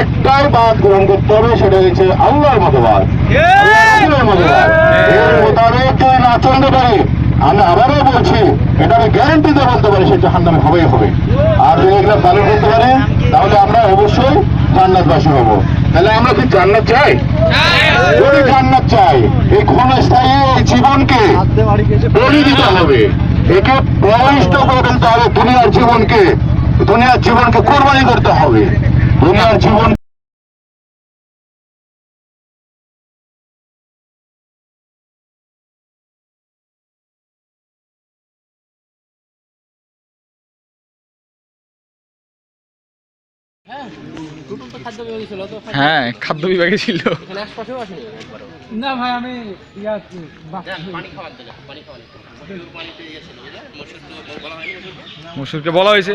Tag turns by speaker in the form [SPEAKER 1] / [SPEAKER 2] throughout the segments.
[SPEAKER 1] একটাই বাদ গ্রহণ করতে হবে সেটা হচ্ছে আল্লাহর মতবাদ মতবাদ এর মোতাবেক না চলতে পারে আমি আবারও বলছি এটা আমি গ্যারান্টিতে বলতে পারি সে জাহান্নামে হবেই হবে। আর যদি এগুলো পালন করতে পারে তাহলে আমরা অবশ্যই জান্নাতবাসী হব। তাহলে আমরা কি জান্নাত চাই? যদি জান্নাত চাই এই ক্ষণস্থায়ী এই জীবনকে বলি দিতে হবে। একে প্রবিষ্ট করে ফেলতে হবে দুনিয়ার জীবনকে দুনিয়ার জীবনকে কোরবানি করতে হবে। দুনিয়ার জীবন
[SPEAKER 2] হ্যাঁ খাদ্য বিভাগে ছিল।
[SPEAKER 3] না ভাই আমি
[SPEAKER 4] মসুরকে
[SPEAKER 2] বলা হয়েছে?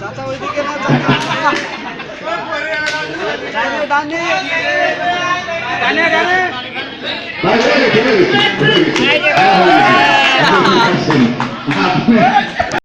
[SPEAKER 1] চাচা ওইদিকে না ডানে ডানে ডানে ডানে Thank you.